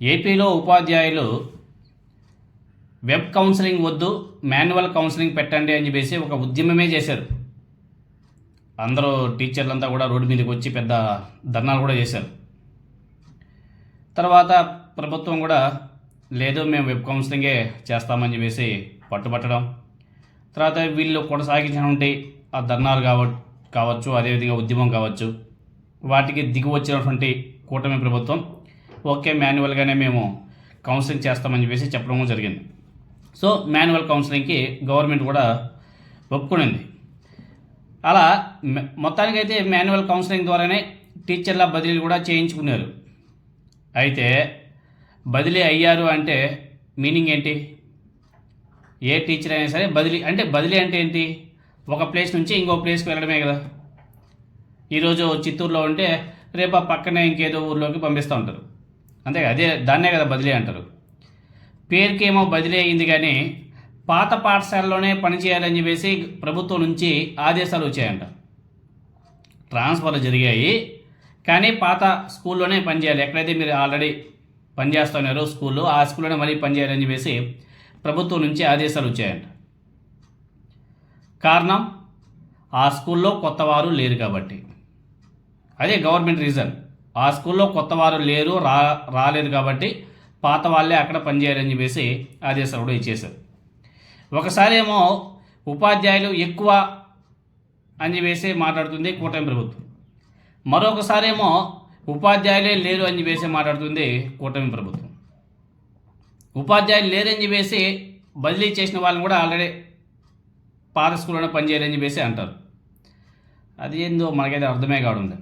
ఏపీలో ఉపాధ్యాయులు web counselling వద్దు మాన్యువల్ కౌన్సిలింగ్ పెట్టండి అని చెప్పేసి ఒక ఉద్యమమే చేశారు. అందరూ టీచర్లంతా కూడా రోడ్డు మీదకి వచ్చి పెద్ద ధర్నాలు కూడా చేశారు. తర్వాత ప్రభుత్వం కూడా లేదు మేము వెబ్ కౌన్సిలింగే చేస్తామని చెప్పేసి పట్టుబట్టడం. తర్వాత వీళ్ళు కొనసాగించినటువంటి ఆ ధర్నాలు కావ కావచ్చు అదేవిధంగా ఉద్యమం కావచ్చు వాటికి దిగువచ్చినటువంటి కూటమి ప్రభుత్వం ఓకే మాన్యువల్గానే మేము కౌన్సిలింగ్ చేస్తామని చెప్పేసి చెప్పడం జరిగింది. సో మాన్యువల్ కౌన్సిలింగ్కి గవర్నమెంట్ కూడా ఒప్పుకునింది. అలా మొత్తానికైతే మాన్యువల్ కౌన్సిలింగ్ ద్వారానే టీచర్ల బదిలీలు కూడా చేయించుకున్నారు. అయితే బదిలీ అయ్యారు అంటే మీనింగ్ ఏంటి? ఏ టీచర్ అయినా సరే బదిలీ అంటే బదిలీ అంటే ఏంటి? ఒక ప్లేస్ నుంచి ఇంకో ప్లేస్కి వెళ్ళడమే కదా. ఈరోజు చిత్తూరులో ఉంటే రేపు ఆ పక్కనే ఇంకేదో ఊర్లోకి పంపిస్తూ ఉంటారు. అంతే అదే దాన్నే కదా బదిలీ అంటారు. పేరుకేమో బదిలీ అయింది కానీ పాత పాఠశాలలోనే పనిచేయాలని చెప్పేసి ప్రభుత్వం నుంచి ఆదేశాలు వచ్చాయంట. ట్రాన్స్ఫర్లు జరిగాయి కానీ పాత స్కూల్లోనే పనిచేయాలి ఎక్కడైతే మీరు ఆల్రెడీ పనిచేస్తున్నారో స్కూల్లో ఆ స్కూల్లోనే మళ్ళీ పనిచేయాలని చెప్పేసి ప్రభుత్వం నుంచి ఆదేశాలు వచ్చాయంట. కారణం ఆ స్కూల్లో కొత్త వారు లేరు కాబట్టి. అదే గవర్నమెంట్ రీజన్. ఆ స్కూల్లో కొత్త వారు లేరు రా రాలేదు కాబట్టి పాత వాళ్ళే అక్కడ పనిచేయాలని చెప్పేసి ఆదేశాలు కూడా ఇచ్చేశారు. ఒకసారి ఏమో ఉపాధ్యాయులు ఎక్కువ అని చెప్పేసి మాట్లాడుతుంది కూటమి ప్రభుత్వం. మరొకసారి ఏమో ఉపాధ్యాయులే లేరు అని చెప్పేసి మాట్లాడుతుంది కూటమి ప్రభుత్వం. ఉపాధ్యాయులు లేరని చెప్పేసి బదిలీ చేసిన వాళ్ళని కూడా ఆల్రెడీ పాత స్కూల్లోనే పనిచేయాలని చెప్పేసి అంటారు. అది ఏందో మనకైతే అర్థమే కాడుంది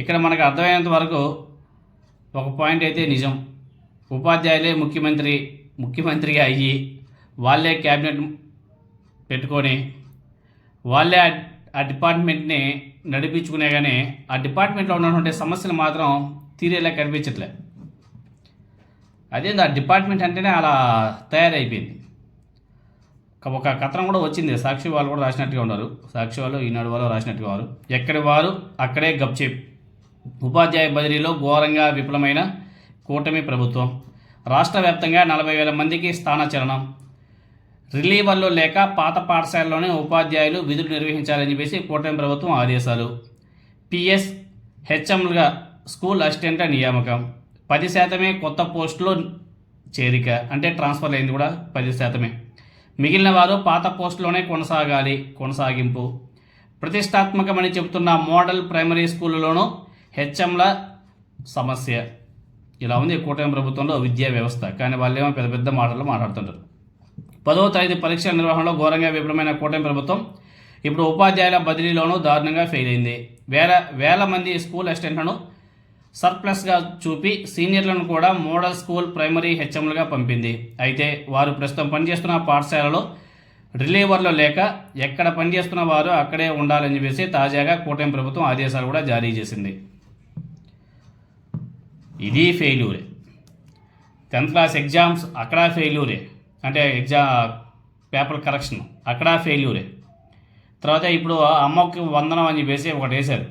ఇక్కడ మనకు అర్థమయ్యేంత వరకు ఒక పాయింట్ అయితే నిజం. ఉపాధ్యాయులే ముఖ్యమంత్రి ముఖ్యమంత్రిగా అయ్యి వాళ్ళే క్యాబినెట్ పెట్టుకొని వాళ్ళే ఆ- డిపార్ట్మెంట్ని నడిపించుకునే కానీ ఆ డిపార్ట్మెంట్లో ఉన్నటువంటి సమస్యలు మాత్రం తీరేలా కనిపించట్లే. అదే ఆ డిపార్ట్మెంట్ అంటేనే అలా తయారైపోయింది. ఒక- ఒక కథనం కూడా వచ్చింది సాక్షి వాళ్ళు కూడా రాసినట్టుగా ఉన్నారు. సాక్షి వాళ్ళు ఈనాడు వాళ్ళు రాసినట్టుగా వారు ఎక్కడి వారు అక్కడే గప్చేప్. ఉపాధ్యాయ బదిలీలో ఘోరంగా విఫలమైన కూటమి ప్రభుత్వం. రాష్ట్ర వ్యాప్తంగా నలభై వేల మందికి స్థానచలనం. రిలీవర్లు లేక పాత పాఠశాలలోనే ఉపాధ్యాయులు విధులు నిర్వహించాలని చెప్పేసి కూటమి ప్రభుత్వం ఆదేశాలు. పిఎస్ హెచ్ఎంలుగా స్కూల్ అసిస్టెంట్ల నియామకం. పది శాతమే కొత్త పోస్టులో చేరిక. అంటే ట్రాన్స్ఫర్ అయింది కూడా పది శాతమే. మిగిలిన వారు పాత పోస్టులోనే కొనసాగాలి కొనసాగింపు. ప్రతిష్టాత్మకమని చెబుతున్న మోడల్ ప్రైమరీ స్కూళ్ళలోనూ హెచ్ఎంల సమస్య. ఇలా ఉంది కూటమి ప్రభుత్వంలో విద్యా వ్యవస్థ. కానీ వాళ్ళేమో పెద్ద పెద్ద మాటలు మాట్లాడుతుంటారు. పదవ తరగతి పరీక్షల నిర్వహణలో ఘోరంగా విఫలమైన కూటమి ప్రభుత్వం ఇప్పుడు ఉపాధ్యాయుల బదిలీలోనూ దారుణంగా ఫెయిల్ అయింది. వేల వేల మంది స్కూల్ అసిస్టెంట్లను సర్ప్లస్గా చూపి సీనియర్లను కూడా మోడల్ స్కూల్ ప్రైమరీ హెచ్ఎంలుగా పంపింది. అయితే వారు ప్రస్తుతం పనిచేస్తున్న పాఠశాలలో రిలీవర్లు లేక ఎక్కడ పనిచేస్తున్న వారు అక్కడే ఉండాలని చెప్పేసి తాజాగా కూటమి ప్రభుత్వం ఆదేశాలు కూడా జారీ చేసింది. ఇది ఫెయిల్యూరే టెన్త్ క్లాస్ ఎగ్జామ్స్ అక్కడ ఫెయిల్యూరే అంటే ఎగ్జామ్ పేపర్ కరెక్షన్ అక్కడ ఫెయిల్యూరే తర్వాత ఇప్పుడు అమ్మకి వందనం అని చెప్పేసి ఒకటి వేశారు.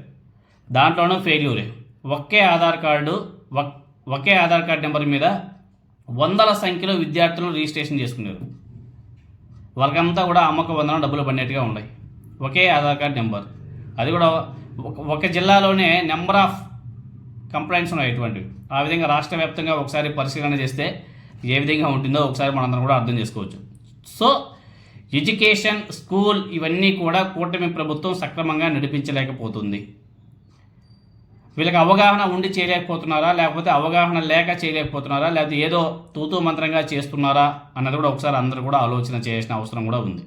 దాంట్లోనూ ఫెయిల్యూరే ఒకే ఆధార్ కార్డు ఒకే ఆధార్ కార్డు నెంబర్ మీద వందల సంఖ్యలో విద్యార్థులు రిజిస్ట్రేషన్ చేసుకున్నారు. వాళ్ళకంతా కూడా అమ్మకు వందనం డబ్బులు పడినట్టుగా ఉన్నాయి. ఒకే ఆధార్ కార్డు నెంబర్. అది కూడా ఒక- ఒక జిల్లాలోనే నెంబర్ ఆఫ్ కంప్లైంట్స్ ఉన్నాయి ఇటువంటివి ఆ విధంగా రాష్ట్ర వ్యాప్తంగా ఒకసారి పరిశీలన చేస్తే ఏ విధంగా ఉంటుందో ఒకసారి మనందరం కూడా అర్థం చేసుకోవచ్చు. సో ఎడ్యుకేషన్ స్కూల్ ఇవన్నీ కూడా కూటమి ప్రభుత్వం సక్రమంగా నడిపించలేకపోతుంది. వీళ్ళకి అవగాహన ఉండి చేయలేకపోతున్నారా? లేకపోతే అవగాహన లేక చేయలేకపోతున్నారా? లేకపోతే ఏదో తూతూ మంత్రంగా చేస్తున్నారా? అన్నది కూడా ఒకసారి అందరూ కూడా ఆలోచన చేయాల్సిన అవసరం కూడా ఉంది.